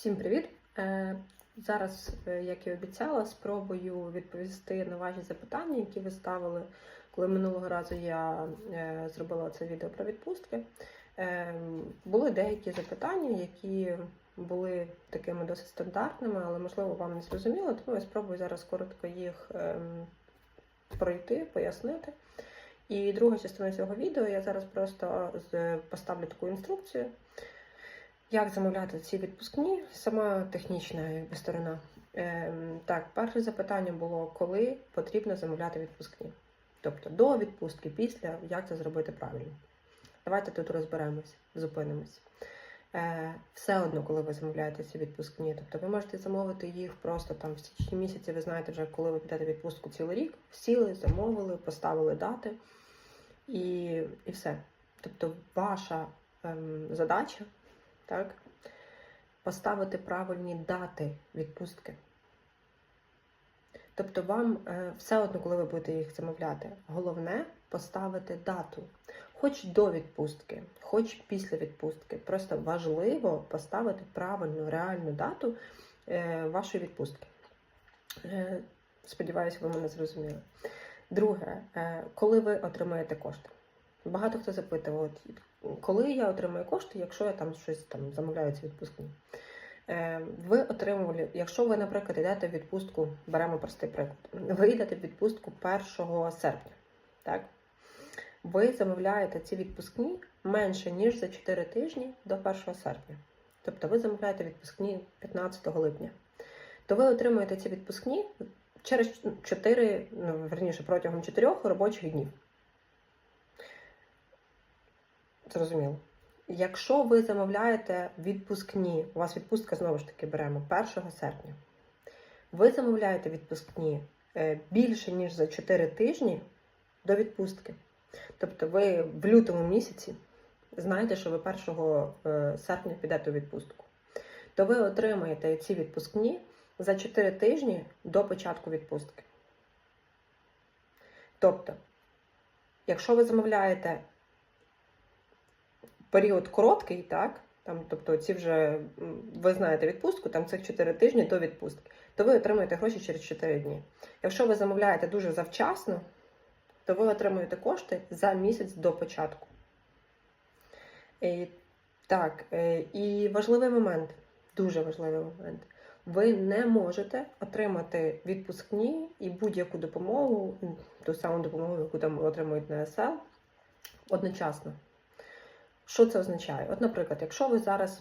Всім привіт! Е, Зараз, е, як і обіцяла, спробую відповісти на ваші запитання, які ви ставили, коли минулого разу я е, зробила це відео про відпустки. Були деякі запитання, які були такими досить стандартними, але можливо вам не зрозуміло, тому я спробую зараз коротко їх ем, пройти, пояснити. І друга частина цього відео я зараз просто поставлю таку інструкцію. Як замовляти ці відпускні? Сама технічна якби, сторона. Ем, так, перше запитання було, коли потрібно замовляти відпускні. Тобто до відпустки, після, як це зробити правильно. Давайте тут розберемось, зупинимось. Е, все одно, коли ви замовляєте ці відпускні, тобто ви можете замовити їх просто там в січні місяці, ви знаєте вже, коли ви підете відпустку цілий рік, сіли, замовили, поставили дати і, і все. Тобто, ваша ем, задача так? Поставити правильні дати відпустки. Тобто вам е, все одно, коли ви будете їх замовляти, головне поставити дату. Хоч до відпустки, хоч після відпустки. Просто важливо поставити правильну, реальну дату е, вашої відпустки. Е, сподіваюся, ви мене зрозуміли. Друге, коли ви отримаєте кошти. Багато хто запитував, от, коли я отримую кошти, якщо я там щось там замовляю ці відпускні. Е, ви отримували, якщо ви, наприклад, йдете в відпустку, беремо простий приклад, ви йдете в відпустку 1 серпня, так? Ви замовляєте ці відпускні менше, ніж за 4 тижні до 1 серпня. Тобто ви замовляєте відпускні 15 липня. То ви отримуєте ці відпускні через 4, ну, верніше, протягом 4 робочих днів. Зрозуміло. Якщо ви замовляєте відпускні, у вас відпустка знову ж таки беремо 1 серпня. Ви замовляєте відпускні е, більше, ніж за 4 тижні до відпустки. Тобто ви в лютому місяці знаєте, що ви 1 е, серпня підете у відпустку. То ви отримаєте ці відпускні за 4 тижні до початку відпустки. Тобто, якщо ви замовляєте період короткий, так? Там, тобто ці вже ви знаєте відпустку, там цих 4 тижні до відпустки, то ви отримуєте гроші через 4 дні. Якщо ви замовляєте дуже завчасно, то ви отримуєте кошти за місяць до початку. І, так, е, і важливий момент, дуже важливий момент. Ви не можете отримати відпускні і будь-яку допомогу, ту саму допомогу, яку там отримують на СЛ, одночасно. Що це означає? От, наприклад, якщо ви зараз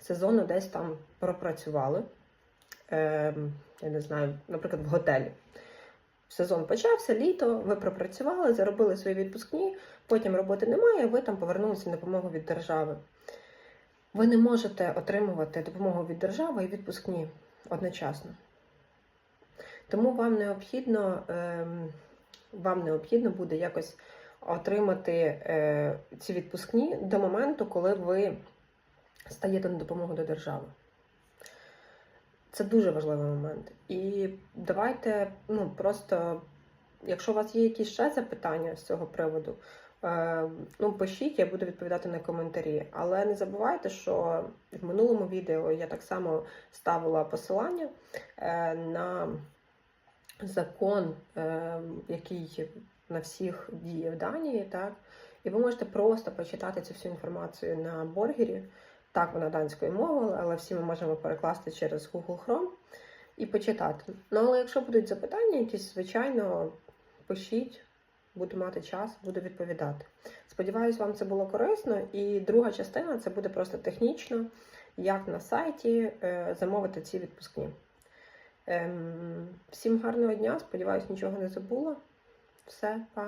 сезонно десь там пропрацювали, е, я не знаю, наприклад, в готелі. Сезон почався, літо, ви пропрацювали, заробили свої відпускні, потім роботи немає, ви там повернулися на допомогу від держави. Ви не можете отримувати допомогу від держави і відпускні одночасно. Тому вам необхідно, ем, вам необхідно буде якось отримати е, ці відпускні до моменту, коли ви стаєте на допомогу до держави. Це дуже важливий момент. І давайте, ну просто, якщо у вас є якісь ще запитання з цього приводу, е, ну пишіть, я буду відповідати на коментарі. Але не забувайте, що в минулому відео я так само ставила посилання е, на закон, який на всіх діє в Данії, так? І ви можете просто почитати цю всю інформацію на боргері. Так, вона данською мовою, але всі ми можемо перекласти через Google Chrome і почитати. Ну, але якщо будуть запитання, якісь, звичайно, пишіть, буду мати час, буду відповідати. Сподіваюсь, вам це було корисно. І друга частина це буде просто технічно, як на сайті е, замовити ці відпускні. Ем, всім гарного дня, сподіваюсь, нічого не забула. Все, па.